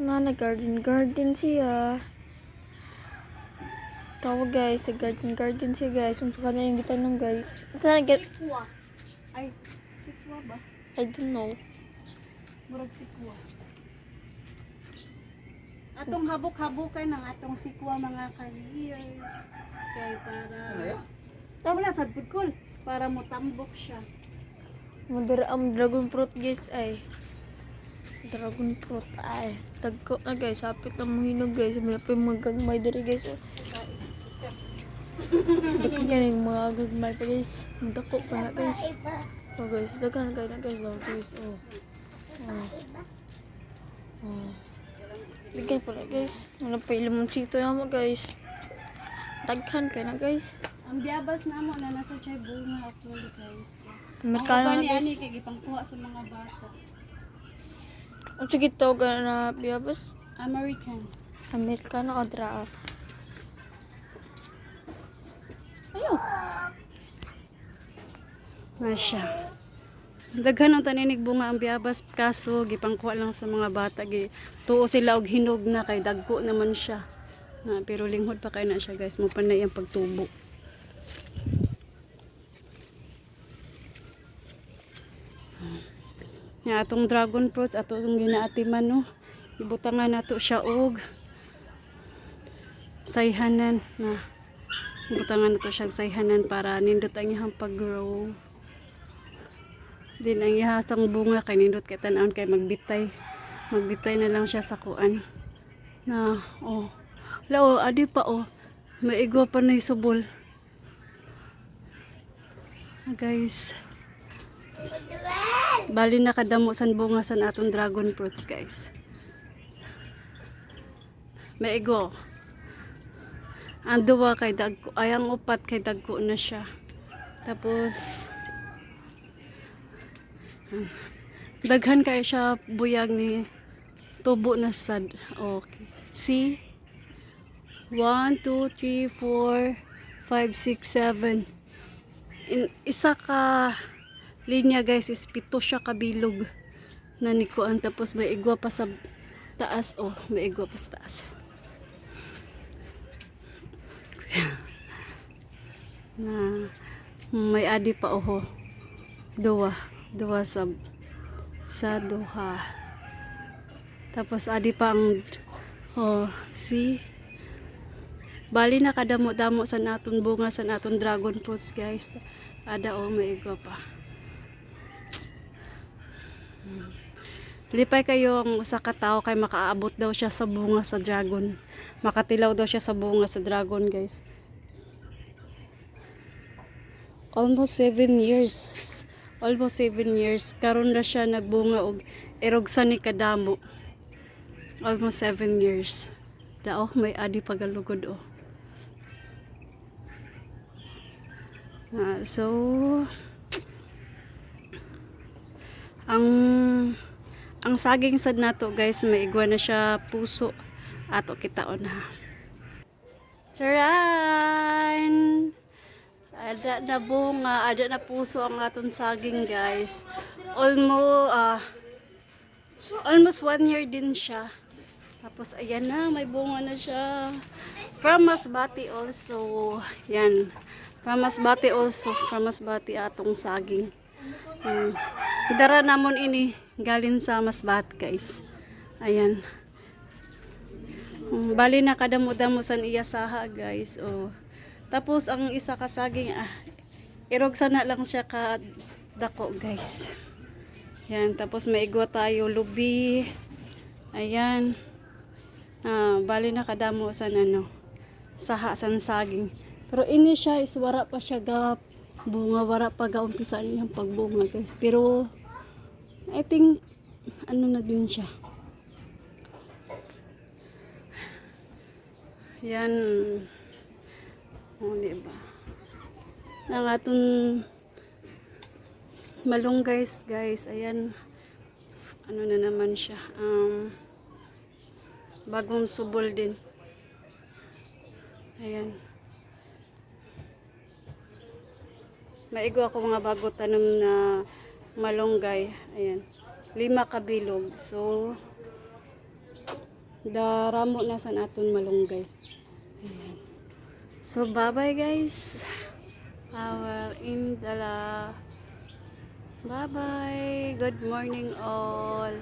Nga na garden garden siya. Tawag guys, sa garden garden siya guys. Kung saka na yung gitanong guys. Saan get? Sikwa. Ay, sikwa ba? I don't know. Murag sikwa. Atong habok-habokan ng atong sikwa mga careers. Kay para... Wala sa budkol. Para mo tambok siya. Madara ang dragon fruit guys ay. Dragon fruit ay. Tagko na guys. Sapit na mo hinog guys. Malapit magagmay diri guys. oh. Dako yan yung mga gagmay pa guys. Dako pa na guys. Oh guys. Dagan kayo na guys. Oh guys. Oh. Oh. Oh. Bigay pala guys. Wala pa ilang sito yan mo guys. Daghan kayo na guys. Ang biyabas na mo na nasa chay bunga actually guys. Ang na uban ni ani guys. kay gipangkuha sa mga bata. Ang sige tawag na biyabas. American. Amerikano o dra. Ayo. Masya. Daghan ang taninig bunga ang biyabas kaso gipangkuha lang sa mga bata gi tuo sila og hinog na kay dagko naman siya. Na, pero linghod pa kay na siya guys mo panay ang pagtubo. Ya atong dragon fruits ato itong ginaatiman no. Ibutangan nato siya og sayhanan na butangan na to siya sayhanan para nindot ang iyang pag-grow. Din ang ihasang bunga kay nindot kay tan kay magbitay. Magbitay na lang siya sa kuan. Na oh. Lao adi pa oh. Maigo pa na subol. Ah, guys. Bali nakadamo san bunga san atong dragon fruits guys. Maigo. Ang duwa kay dagko, ay ang upat kay dagko na siya. Tapos daghan kay siya buyag ni tubo na sad. Okay. See? 1 2 3 4 5 6 7 In, isa ka linya guys is pito siya kabilog na nikuan. Tapos may igwa pa sa taas. Oh may igwa pa sa taas. Na may adi pa oho. Duwa. Duwa sa sa duha. Tapos adi pa ang oh see bali na kadamo-damo sa naton bunga sa naton dragon fruits guys. Ada oh may igwa pa Hmm. Lipay kayo ang usa ka tawo kay makaabot daw siya sa bunga sa dragon. Makatilaw daw siya sa bunga sa dragon, guys. Almost 7 years. Almost 7 years. Karon na siya nagbunga og erogsa ni kadamo. Almost 7 years. Dao, may adi pagalugod oh. Ah, so, ang ang saging sad nato guys may igwa na siya puso ato kitaon ha Charan! Ada na bunga, ada na puso ang aton saging guys. Almost ah almost one year din siya. Tapos ayan na, may bunga na siya. From Masbati also. Yan. From Masbati also. From Masbati atong saging. Um, dara namon ini galing sa Masbat guys. Ayan. Um, bali na kadamo-damo san iya saha guys. Oh. Tapos ang isa ka saging ah, irog sana lang siya ka dako guys. Yan, tapos maigwa tayo lubi. Ayan. Ah, bali na kadamo san ano saha san saging. Pero ini siya is wara pa siya gap bunga wara pa gaumpisa niyang pagbunga guys. Pero I think ano na din siya. Yan. O diba? Ang aton malong guys guys. Ayan. Ano na naman siya? Um, bagong subol din. Ayan Maigo ako mga bago tanom na malunggay. Ayan. Lima kabilog. So, daramo na sa aton malunggay. Ayan. So, bye-bye guys. I will the Bye-bye. Good morning all.